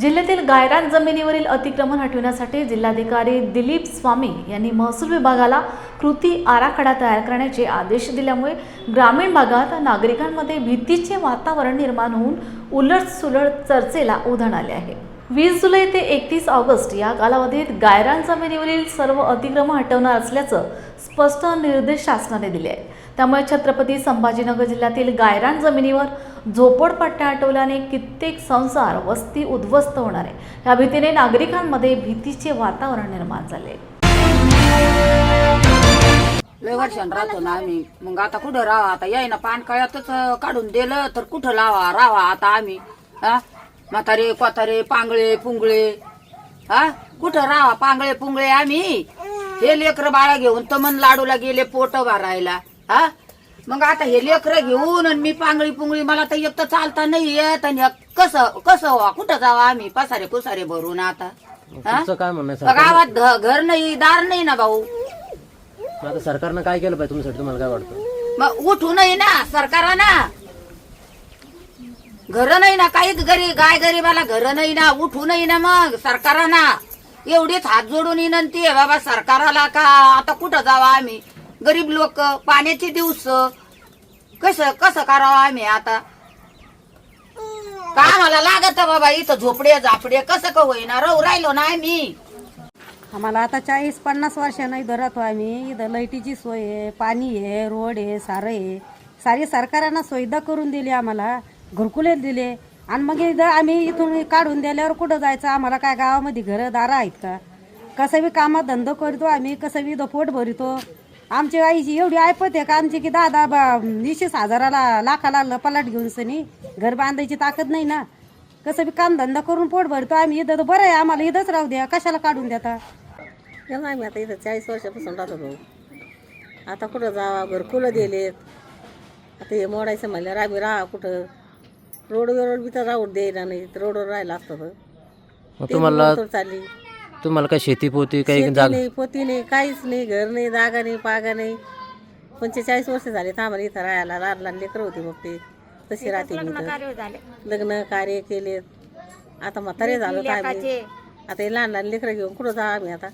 जिल्ह्यातील गायरान जमिनीवरील अतिक्रमण हटविण्यासाठी जिल्हाधिकारी दिलीप स्वामी यांनी महसूल विभागाला कृती आराखडा तयार करण्याचे आदेश दिल्यामुळे ग्रामीण भागात नागरिकांमध्ये भीतीचे वातावरण निर्माण होऊन उलटसुलट चर्चेला उधाण आले आहे. वीस जुलै ते एकतीस ऑगस्ट या कालावधीत गायरान जमिनीवरील सर्व अतिक्रमण हटवणार असल्याचं स्पष्ट निर्देश शासनाने दिले आहेत. त्यामुळे छत्रपती संभाजीनगर जिल्ह्यातील गायरान जमिनीवर झोपडपट्ट्या हटवल्याने कित्येक संसार वस्ती उद्ध्वस्त होणार आहे. या भीतीने नागरिकांमध्ये भीतीचे वातावरण निर्माण झाले. लय वर्षान राहतो ना आम्ही. मग आता कुठं राहा आता याय ना पान काढून दिलं तर कुठं लावा राहा आता आम्ही. म्हातारे कोतारे पांगळे पुंगळे. हा? कुठं राहा पांगळे पुंगळे आम्ही? हे लेकर बाळा घेऊन तमन लाडूला गेले पोट भरायला. हा? मग आता हे लेकर घेऊन आणि मी पांगळी पुंगळी मला तर एक तर चालता नाही येत आणि कसं कसं व्हा कुठं जावा आम्ही? पसारे पुसारे भरून आता. हा? तुमचं काय म्हणणं आहे सरकार? गावात घ- घर नाही दार नाही ना भाऊ. आता सरकारनं काय केलं पाहिजे? तुमच्यासाठी तुम्हाला काय वाटतं? मग उठू नाही ना सरकाराना घर नाही ना काही घरी गाय गरीबाला घर नाही ना उठू नाही ना मग सरकारांना. एवढीच हात जोडून विनंती आहे बाबा सरकाराला का आता कुठं जावा आम्ही? गरीब लोक पाण्याचे दिवस. कसं कसं करावं आम्ही आता? का आम्हाला लागत बाबा इथं झोपडे झापडे? कसं का होईना? राहू राहिलो ना आम्ही. आम्हाला आता चाळीस पन्नास वर्षांना इथं राहतो आम्ही. इथं लाईटीची सोय आहे पाणी आहे रोड आहे सारं आहे. सारी सरकारांना सुविधा करून दिली आम्हाला. घरकुले दिले. आणि मग इथं आम्ही इथून काढून दिल्यावर कुठं जायचं? आम्हाला काय गावामध्ये घरं दारं आहेत का? कसं बी कामात धंदो करतो आम्ही कसं बी इथं पोट भरतो. आमची आईची एवढी ऐपत आहे का? आमची की दादा बा- वीस हजाराला लाखाला ल- पलाट घेऊन सनी घर बांधायची ताकद नाही ना. कसं बी काम धंदा करून पोट भरतो आम्ही. इथं तर बरं आहे आम्हाला इथंच राहू द्या. कशाला काढून देता? गेला आम्ही आता इथं चाळीस वर्षापासून राहतो भाऊ. आता कुठं जावा? घरकुलं दिलेत. आता हे मोडायचं म्हणल्यावर आम्ही राहा कुठं? रोडवर बी तर राहून द्यायला नाही रोडवर राहायला असतं तर. मग ते तुम्हाला चालली. तुम्हाला काय शेती पोती काही शेती जाग नाही पोती नाही काहीच नाही घर नाही जागा नाही पागा नाही. पंचेचाळीस वर्ष झाले तर आम्हाला इथं राहायला लहान लहान लेकरं होती मग ते. तशी राहते मी इथं. लग्न कार्य केले. आता म्हातारे झालो तर आम्ही आता हे लहान लहान लेकरं घेऊन कुठं जा आम्ही आता?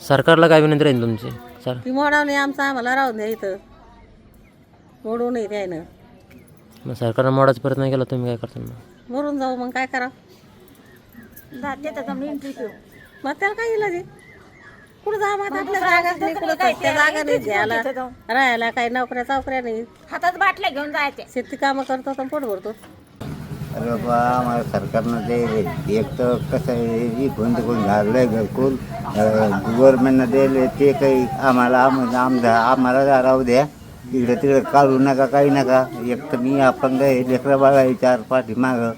सरकारला काय विनंती राहील तुमची? सर ती मोडाव नाही आमचं आम्हाला राहून द्या इथं. मोडू नाही द्यायनं मग सरकारनं मोडाचा प्रयत्न नाही केला तुम्ही काय करता मग? मरून जाऊ मग काय करा मग त्याला काय इलाज आहे? कुठं जा मग आपल्या जागा नाही कुठं त्या जागा नाही घ्यायला. राहायला काही नोकऱ्या चावकऱ्या नाही. हातात बाटल्या घेऊन जायचे. शेती कामं करतो तर पोट भरतो. अरे बा आम्हाला सरकारनं ते एक तर कसं आहे इकडून तिकडून झालं घरकुल. गव्हर्नमेंटनं दिले ते काही आम्हाला आम आमदा आम्हाला राहू द्या. इकडे तिकडे काढू नका काही नका. एक तर मी अपंग आहे लेकरं बाळा आहे चार पाठी मागं.